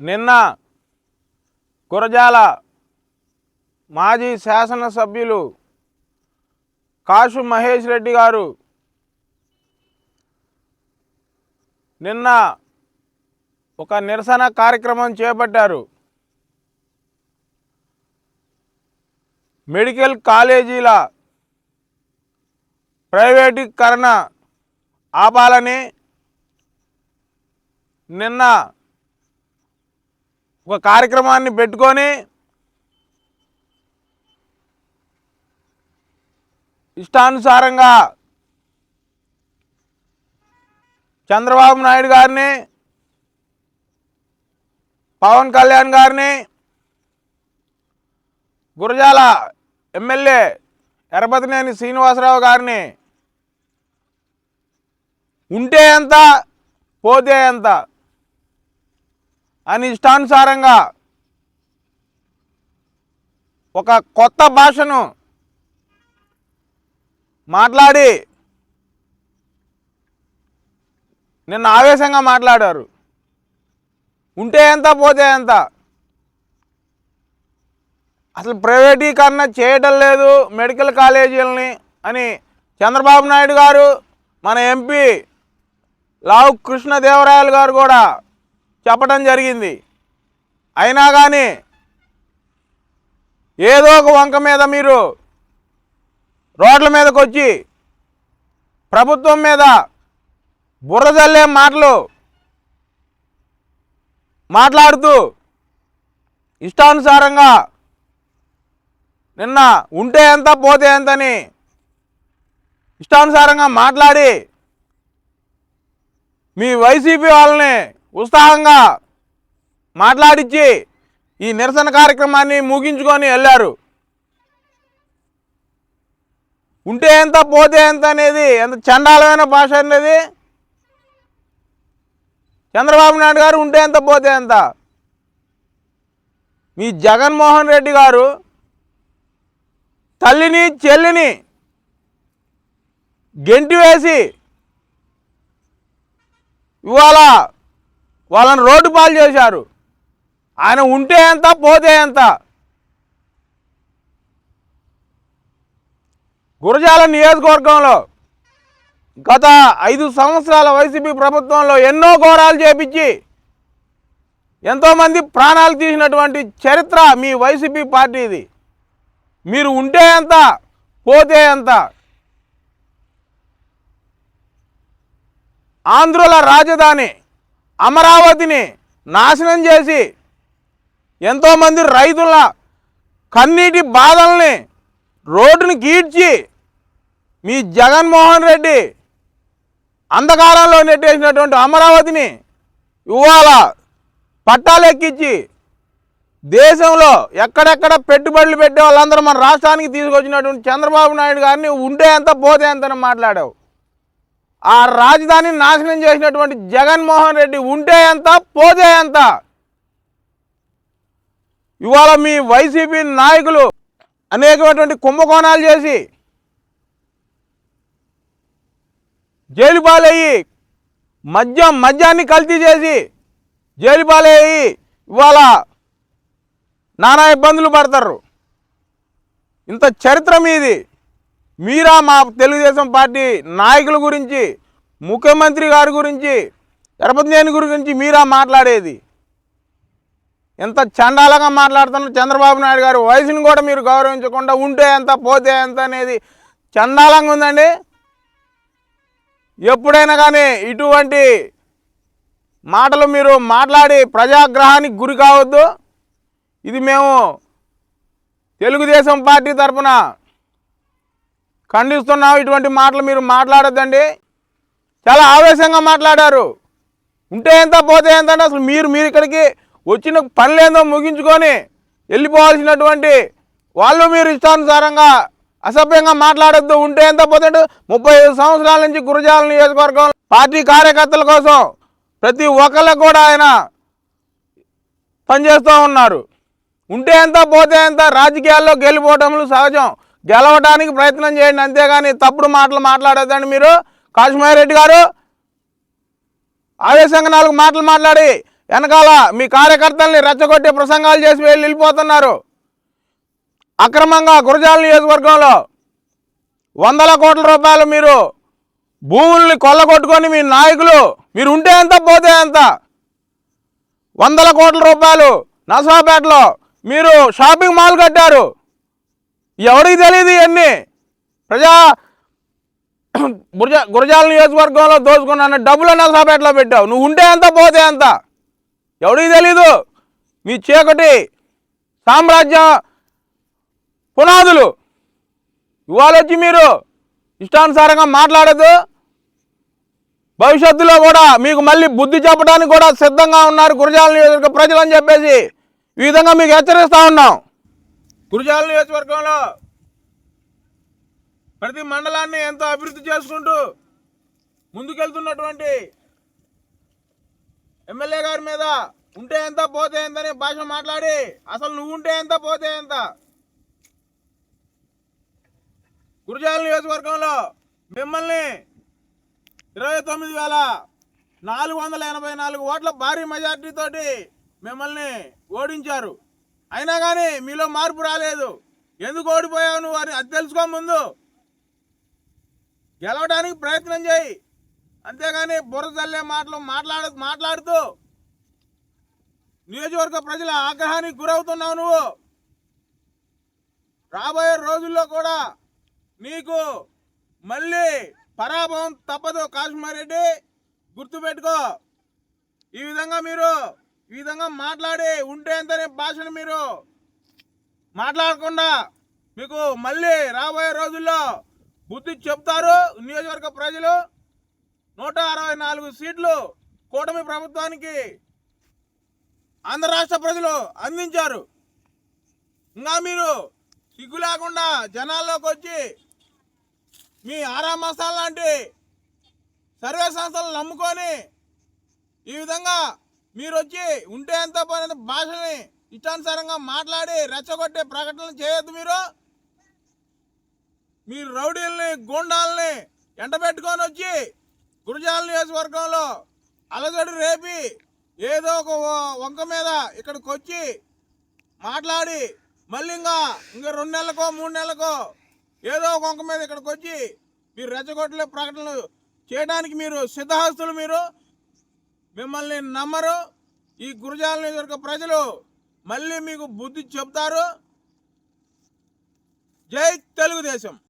నిన్న గురజాల మాజీ శాసనసభ్యులు కాశు మహేష్ రెడ్డి గారు నిన్న ఒక నిరసన కార్యక్రమం చేపట్టారు. మెడికల్ కాలేజీల ప్రైవేటీకరణ ఆపాలని నిన్న ఒక కార్యక్రమాన్ని పెట్టుకొని ఇష్టానుసారంగా చంద్రబాబు నాయుడు గారిని పవన్ కళ్యాణ్ గారిని గురజాల ఎమ్మెల్యే ఎర్రబతినేని శ్రీనివాసరావు గారిని ఉంటే ఎంత పోతే ఎంత అని ఇష్టానుసారంగా ఒక కొత్త భాషను మాట్లాడి నిన్న ఆవేశంగా మాట్లాడారు. ఉంటే ఎంత పోతే ఎంత? అసలు ప్రైవేటీకరణ చేయటం లేదు మెడికల్ కాలేజీలని అని చంద్రబాబు నాయుడు గారు మన ఎంపీ లావు కృష్ణదేవరాయలు గారు కూడా చెప్పడం జరిగింది. అయినా కానీ ఏదో ఒక వంక మీద మీరు రోడ్ల మీదకి వచ్చి ప్రభుత్వం మీద బుర్రజల్లే మాటలు మాట్లాడుతూ ఇష్టానుసారంగా నిన్న ఉంటే ఎంత పోతే ఎంతని ఇష్టానుసారంగా మాట్లాడి మీ వైసీపీ వాళ్ళని ఉత్సాహంగా మాట్లాడించి ఈ నిరసన కార్యక్రమాన్ని ముగించుకొని వెళ్ళారు. ఉంటే ఎంత పోతే ఎంత అనేది ఎంత చండాలమైన భాష అనేది చంద్రబాబు నాయుడు గారు ఉంటే ఎంత పోతే ఎంత? మీ జగన్మోహన్ రెడ్డి గారు తల్లిని చెల్లిని గెంటి వేసి ఇవాళ వాళ్ళని రోడ్డు పాలు చేశారు. ఆయన ఉంటే ఎంత పోతే ఎంత? గురజాల నియోజకవర్గంలో గత ఐదు సంవత్సరాల వైసీపీ ప్రభుత్వంలో ఎన్నో ఘోరాలు చేపించి ఎంతోమంది ప్రాణాలు తీసినటువంటి చరిత్ర మీ వైసీపీ పార్టీది. మీరు ఉంటే ఎంత పోతే ఎంత? ఆంధ్రుల రాజధాని అమరావతిని నాశనం చేసి ఎంతోమంది రైతుల కన్నీటి బాధల్ని రోడ్డుని గీడ్చి మీ జగన్మోహన్ రెడ్డి అంధకారంలో నెట్టేసినటువంటి అమరావతిని ఇవాళ పట్టాలెక్కించి దేశంలో ఎక్కడెక్కడ పెట్టుబడులు పెట్టే వాళ్ళందరూ మన రాష్ట్రానికి తీసుకొచ్చినటువంటి చంద్రబాబు నాయుడు గారిని ఉంటే ఎంత పోతే ఎంత మాట్లాడావు. ఆ రాజధానిని నాశనం చేసినటువంటి జగన్మోహన్ రెడ్డి ఉంటే ఎంత పోతే ఎంత? ఇవాళ మీ వైసీపీ నాయకులు అనేకమైనటువంటి కుంభకోణాలు చేసి జైలు పాలయ్యి మద్యం మద్యాన్ని కల్తీ చేసి జైలు పాలయ్యి ఇవాళ నానా ఇబ్బందులు పడతారు. ఇంత చరిత్ర మీది. మీరా మా తెలుగుదేశం పార్టీ నాయకుల గురించి ముఖ్యమంత్రి గారి గురించి తిరుపతినేని గురించి మీరా మాట్లాడేది? ఎంత చండాలంగా మాట్లాడుతున్నారు చంద్రబాబు నాయుడు గారు? వయసును కూడా మీరు గౌరవించకుండా ఉంటే ఎంత పోతే ఎంత అనేది చండాలంగా ఉందండి. ఎప్పుడైనా కానీ ఇటువంటి మాటలు మీరు మాట్లాడి ప్రజాగ్రహానికి గురి కావద్దు. ఇది మేము తెలుగుదేశం పార్టీ తరఫున ఖండిస్తున్నాం ఇటువంటి మాటలు మీరు మాట్లాడద్దండి. చాలా ఆవేశంగా మాట్లాడారు. ఉంటే ఎంత పోతే ఎంత అంటే అసలు మీరు మీరు ఇక్కడికి వచ్చిన పనులేందో ముగించుకొని వెళ్ళిపోవాల్సినటువంటి వాళ్ళు మీరు ఇష్టానుసారంగా అసభ్యంగా మాట్లాడద్దు. ఉంటే ఎంత పోతే ముప్పై ఐదు సంవత్సరాల నుంచి గురజాల నియోజకవర్గం పార్టీ కార్యకర్తల కోసం ప్రతి ఒక్కళ్ళకు కూడా ఆయన పనిచేస్తూ ఉన్నారు. ఉంటే ఎంత పోతే ఎంత? రాజకీయాల్లో గెలిపోవటములు సహజం. గెలవడానికి ప్రయత్నం చేయండి. అంతేగాని తప్పుడు మాటలు మాట్లాడేదండి మీరు. కాశ్మీర్ రెడ్డి గారు ఆవేశంగా నాలుగు మాటలు మాట్లాడి వెనకాల మీ కార్యకర్తల్ని రెచ్చగొట్టే ప్రసంగాలు చేసి వెళ్ళి వెళ్ళిపోతున్నారు అక్రమంగా గురజాల నియోజకవర్గంలో వందల కోట్ల రూపాయలు మీరు భూముల్ని కొల్లగొట్టుకొని మీ నాయకులు మీరు ఉంటే ఎంత పోతే ఎంత? వందల కోట్ల రూపాయలు నర్సాపేటలో మీరు షాపింగ్ మాల్ కట్టారు. ఎవరికి తెలియదు ఇవన్నీ? ప్రజా గురజ గురజాల నియోజకవర్గంలో దోచుకున్న డబ్బులు నల్సాపేటలో పెట్టావు. నువ్వు ఉంటే ఎంత పోతే ఎంత? ఎవరికి తెలీదు? మీ చీకటి సామ్రాజ్యం పునాదులు. ఇవాళ వచ్చి మీరు ఇష్టానుసారంగా మాట్లాడదు. భవిష్యత్తులో కూడా మీకు మళ్ళీ బుద్ధి చెప్పడానికి కూడా సిద్ధంగా ఉన్నారు గురజాల నియోజకవర్గ ప్రజలు అని చెప్పేసి ఈ విధంగా మీకు హెచ్చరిస్తూ ఉన్నాం. గురుజాల నియోజకవర్గంలో ప్రతి మండలాన్ని ఎంతో అభివృద్ధి చేసుకుంటూ ముందుకెళ్తున్నటువంటి ఎమ్మెల్యే గారి మీద ఉంటే ఎంత పోతే ఎంత అని భాష మాట్లాడి అసలు నువ్వు ఉంటే ఎంత పోతే ఎంత? గురజాల నియోజకవర్గంలో మిమ్మల్ని ఇరవై తొమ్మిది వేల నాలుగు వందల ఎనభై నాలుగు ఓట్ల భారీ మెజార్టీతోటి మిమ్మల్ని ఓడించారు. అయినా కానీ మీలో మార్పు రాలేదు. ఎందుకు ఓడిపోయావు నువ్వు అని అది తెలుసుకో ముందు. గెలవడానికి ప్రయత్నం చేయి. అంతేగాని బుర్ర చల్లే మాటలు మాట్లాడ మాట్లాడుతూ నియోజకవర్గ ప్రజల ఆగ్రహానికి గురవుతున్నావు నువ్వు. రాబోయే రోజుల్లో కూడా నీకు మళ్ళీ పరాభవం తప్పదు కాశ్మీరెడ్డి. గుర్తుపెట్టుకో. ఈ విధంగా మీరు ఈ విధంగా మాట్లాడి ఉంటేంతనే భాషను మీరు మాట్లాడకుండా మీకు మళ్ళీ రాబోయే రోజుల్లో బుద్ధి చెప్తారు నియోజకవర్గ ప్రజలు. నూట అరవై నాలుగు సీట్లు కూటమి ప్రభుత్వానికి ఆంధ్ర రాష్ట్ర ప్రజలు అందించారు. ఇంకా మీరు సిగ్గు లేకుండా జనాల్లోకి వచ్చి మీ ఆరా మసాలా లాంటి సర్వే సంస్థలను నమ్ముకొని ఈ విధంగా మీరు వచ్చి ఉంటే ఎంత పోయిన భాషని ఇష్టానుసారంగా మాట్లాడి రెచ్చగొట్టే ప్రకటనలు చేయొద్దు మీరు. మీరు రౌడీల్ని గూండాల్ని ఎండబెట్టుకొని వచ్చి గురజాల నియోజకవర్గంలో అలజడి రేపి ఏదో ఒక వంక మీద ఇక్కడికి వచ్చి మాట్లాడి మళ్ళీ ఇంకా ఇంకా రెండు నెలలకో మూడు నెలలకో ఏదో ఒక వంక మీద ఇక్కడికి వచ్చి మీరు రెచ్చగొట్టలే ప్రకటనలు చేయడానికి మీరు సిద్ధహస్తులు మీరు. మిమ్మల్ని నమ్మరు. ఈ గురజాల నియోజకవర్గ ప్రజలు మళ్ళీ మీకు బుద్ధి చెప్తారు జై తెలుగుదేశం.